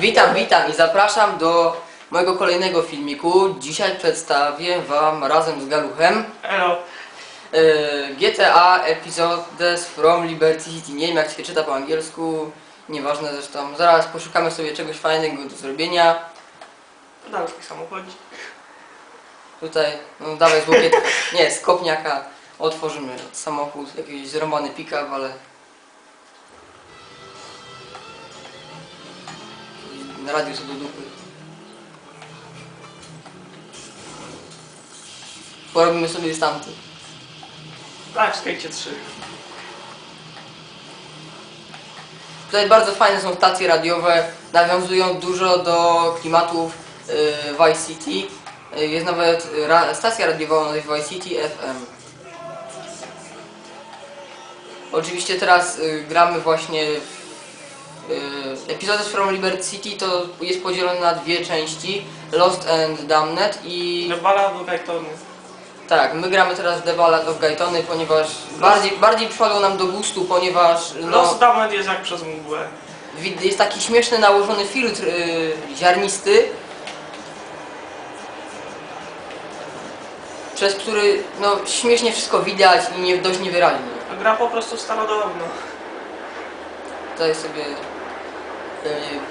Witam, witam i zapraszam do mojego kolejnego filmiku. Dzisiaj przedstawię Wam razem z Galuchem Elo. e, GTA Episodes from Liberty City. Nie wiem jak się czyta po angielsku, nieważne zresztą. Zaraz poszukamy sobie czegoś fajnego do zrobienia. Dał swój samochodzik. Tutaj, no dawaj z łokietka, nie, z kopniaka otworzymy samochód, jakiś zrąbany pick-up, ale... Na radiu sobie do dupy. Porobimy sobie stamty. Tak, w skejcie 3. Tutaj bardzo fajne są stacje radiowe, nawiązują dużo do klimatów y, Vice City. Y, Jest nawet ra, stacja radiowa nazwie Vice City FM. Oczywiście teraz y, gramy właśnie w y, Episodes from Liberty City to jest podzielone na dwie części Lost and Damned i The Ballad of Gaytony. tak, my gramy teraz w The Ballad of Gaytony, ponieważ bardziej, bardziej przypadło nam do gustu, ponieważ no, Los Damned jest jak przez mgłę. Jest taki śmieszny nałożony filtr yy, ziarnisty, przez który no, śmiesznie wszystko widać i nie, dość niewyraźnie. A gra po prostu starodawno. Tutaj sobie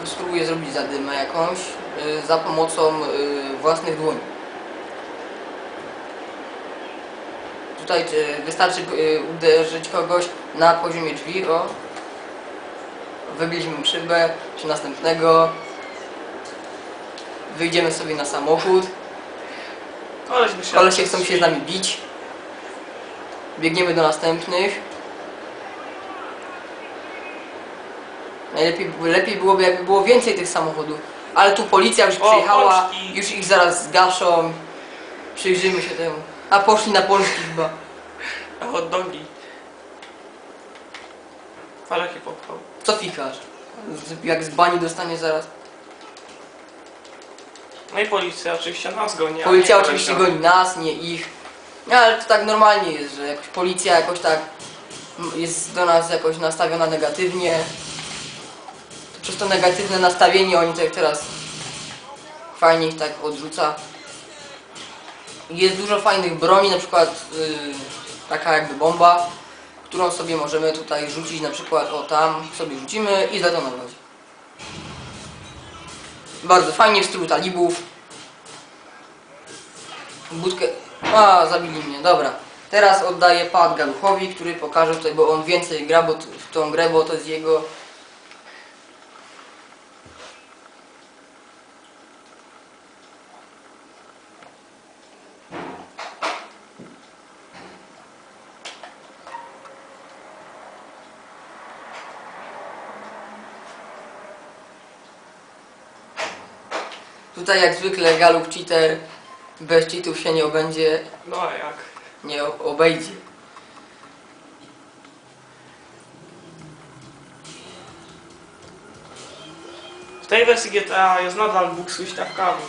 spróbuję zrobić zadymę jakąś yy, za pomocą yy, własnych dłoni. Tutaj wystarczy uderzyć kogoś na poziomie drzwi, o. Wybiliśmy szybę, czy następnego. Wyjdziemy sobie na samochód. Koleś. Kolesie chcą się z nami bić. Biegniemy do następnych. Najlepiej lepiej byłoby jakby było więcej tych samochodów. Ale tu policja już O, przyjechała, Polski. już ich zaraz zgaszą. Przyjrzymy się temu. A poszli na Polski chyba. A hot dogi. Faleki popchał. Co fikasz? Z- Jak z bani dostanie zaraz. No i policja oczywiście nas goni. a Policja nie oczywiście kolesia. goni nas, nie ich. No ale to tak normalnie jest, że jakoś policja jakoś tak m, jest do nas jakoś nastawiona negatywnie. Przez to negatywne nastawienie oni tak teraz fajnie ich tak odrzuca. Jest dużo fajnych broni, na przykład y, taka jakby bomba, którą sobie możemy tutaj rzucić, na przykład o tam sobie rzucimy i zdetonować. Bardzo fajnie w stylu talibów. Budkę. A, zabili mnie, dobra. Teraz oddaję pad Galuchowi, który pokaże tutaj, bo on więcej gra bo w tą grę, bo to jest jego. Tutaj jak zwykle Galuch cheater, bez cheatów się nie obędzie, No a jak? nie o- obejdzie. W tej wersji GTA jest nadal Bóg z huśtawkami.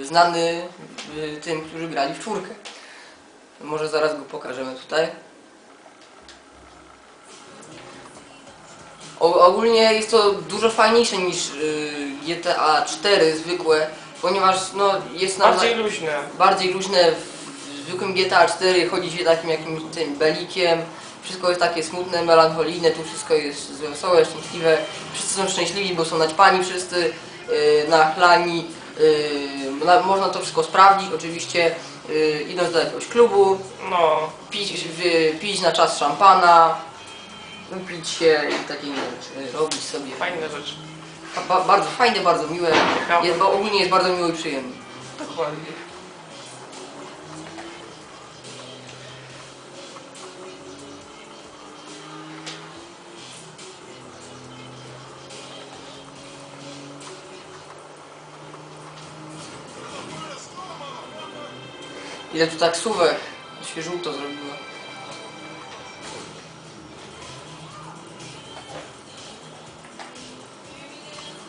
Y, Znany y, tym, którzy grali w czwórkę. Może zaraz go pokażemy tutaj. O, ogólnie jest to dużo fajniejsze niż y, GTA 4 zwykłe, ponieważ no, jest na Bardziej luźne. bardziej luźne w zwykłym GTA 4 chodzi się takim jakimś tym belikiem. Wszystko jest takie smutne, melancholijne, tu wszystko jest wesołe, szczęśliwe. Wszyscy są szczęśliwi, bo są naćpani wszyscy, yy, nachlani. Yy, na, można to wszystko sprawdzić, oczywiście yy, idąc do jakiegoś klubu, No. pić, wy, pić na czas szampana, upić się i takie rzeczy robić sobie. Fajne rzeczy. Ba, bardzo fajne, bardzo miłe, jest, bo ogólnie jest bardzo miło i przyjemny. Dokładnie. Ile tu taksówek się żółto zrobiło.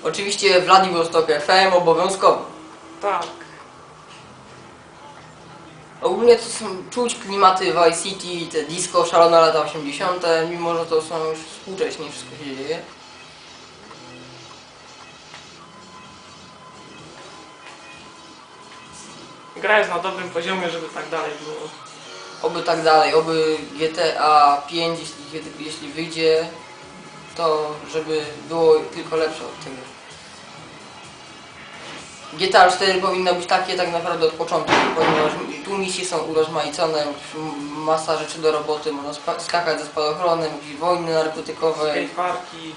Oczywiście Vladivostok FM obowiązkowo. Tak. Ogólnie to są czuć klimaty Vice City, te disco, szalone lata 80., mimo że to są już współcześnie, wszystko się dzieje. Gra jest na dobrym poziomie, żeby tak dalej było. Oby tak dalej, oby GTA 5, jeśli, jeśli wyjdzie, to żeby było tylko lepsze od tego. GTA 4 powinno być takie tak naprawdę od początku, ponieważ tu misje są urozmaicone, masa rzeczy do roboty, można skakać ze spadochronem, jakieś wojny narkotykowe, Skateparki.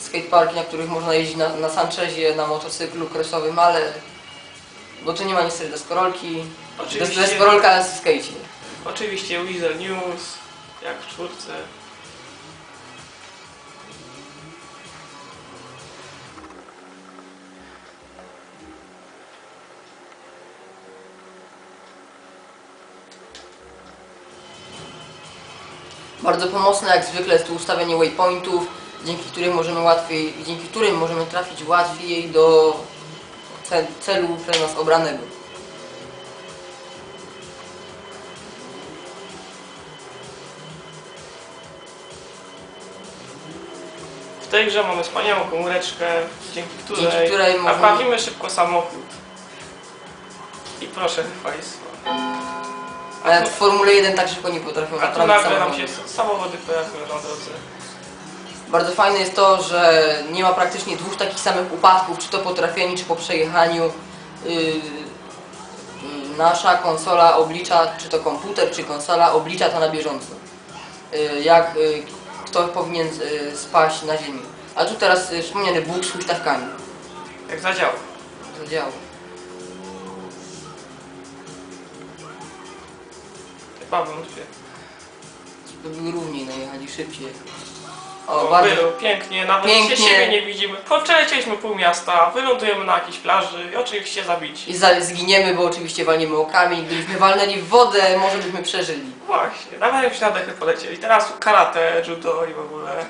skateparki, na których można jeździć na, na Sanchezie, na motocyklu kresowym, ale... Bo tu nie ma niestety deskorolki, Des- Oczywiście, deskorolka jest w skate. oczywiście Weasel News, jak w czwórce. Bardzo pomocne jak zwykle jest tu ustawienie waypointów, dzięki którym możemy łatwiej, dzięki którym możemy trafić łatwiej do ce- celu przez nas obranego. W tej grze mamy wspaniałą komóreczkę, dzięki której, Dzięki której możemy- naprawimy szybko samochód. I proszę Państwa. A jak w Formule 1 tak szybko nie potrafią A tu naprawić nagle nam samochodu. się samochody pojawiły na drodze. Bardzo fajne jest to, że nie ma praktycznie dwóch takich samych upadków, czy to po trafieniu, czy po przejechaniu. Yy, yy, nasza konsola oblicza, czy to komputer, czy konsola oblicza to na bieżąco. Yy, jak yy, kto powinien yy, spaść na ziemię. A tu teraz yy, wspomniany Bóg z huśtawkami. Jak zadziała. Zadziało. Chyba wątpię. By równiej najechali szybciej. O, O, bardzo, było pięknie, nawet Pięknie. się siebie nie widzimy. Poprzelecieliśmy pół miasta, wylądujemy na jakiejś plaży i oczywiście zabici. I za, zginiemy, bo oczywiście walniemy o kamień. Gdybyśmy walnęli w wodę, może byśmy przeżyli. Właśnie, nawet jakbyśmy na dechy polecieli. Teraz karate, judo i w ogóle.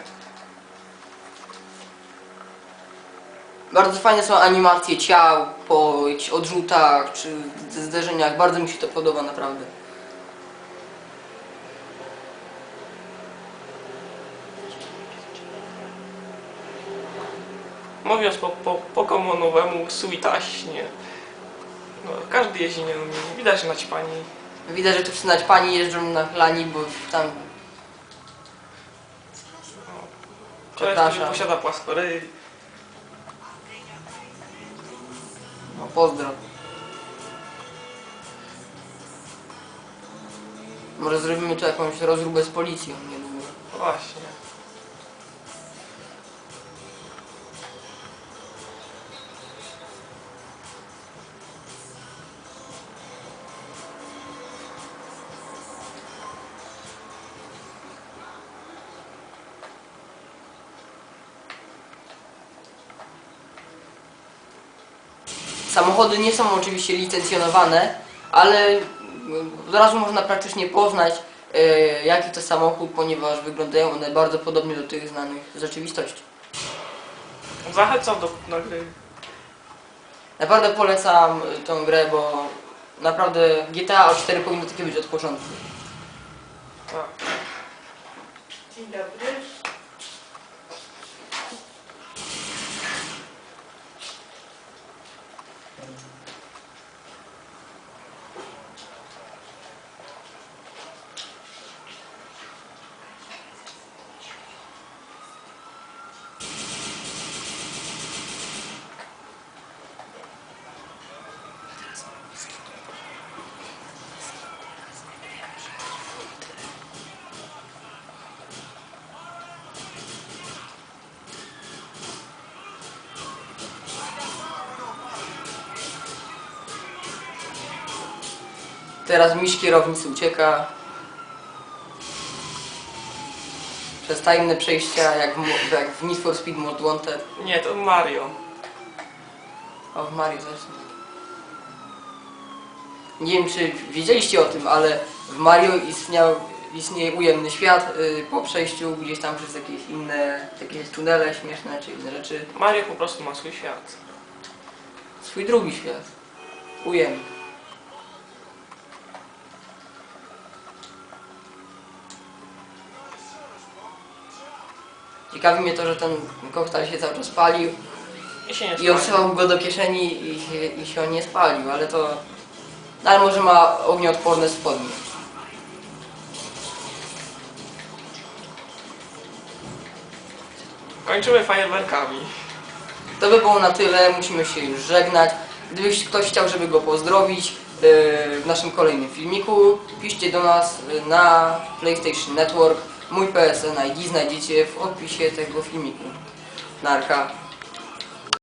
Bardzo fajne są animacje ciał po jakichś odrzutach czy zderzeniach. Bardzo mi się to podoba naprawdę. Mówiąc po, po, po komunowemu, suitaśnie. No, każdy jeździ nie umie. Widać na pani. Widać, że tu wszyscy pani jeżdżą na chlani, bo tam Koleś, który Przepraszam. posiada płaskoryj. no, pozdro. Może zrobimy tu jakąś rozróbę z policją niedługo. No Właśnie. Samochody nie są oczywiście licencjonowane, ale mm, od razu można praktycznie poznać e, jaki to samochód, ponieważ wyglądają one bardzo podobnie do tych znanych z rzeczywistości. Zachęcam do kupna gry. Naprawdę polecam y, tą grę, bo naprawdę GTA 4 powinno takie być od początku. Tak. Dzień dobry. Teraz miś kierownicy ucieka. Przez tajemne przejścia, jak w, jak w Need for Speed Most Wanted. Nie, to Mario. O, w Mario też. Nie wiem, czy wiedzieliście o tym, ale w Mario istniał, istnieje ujemny świat y, po przejściu gdzieś tam przez jakieś inne, jakieś tunele śmieszne czy inne rzeczy. Mario po prostu ma swój świat. Swój drugi świat. Ujemny. Ciekawi mnie to, że ten koktajl się cały czas palił I się nie i spali. odsyłał go do kieszeni i się, i się on nie spalił, ale to ale może ma ognioodporne spodnie. Kończymy fajerwerkami. To by było na tyle, musimy się już żegnać. Gdybyś ktoś chciał, żeby go pozdrowić yy, w naszym kolejnym filmiku, piszcie do nas yy, na PlayStation Network. Mój PSN ID znajdziecie w opisie tego filmiku. Narka.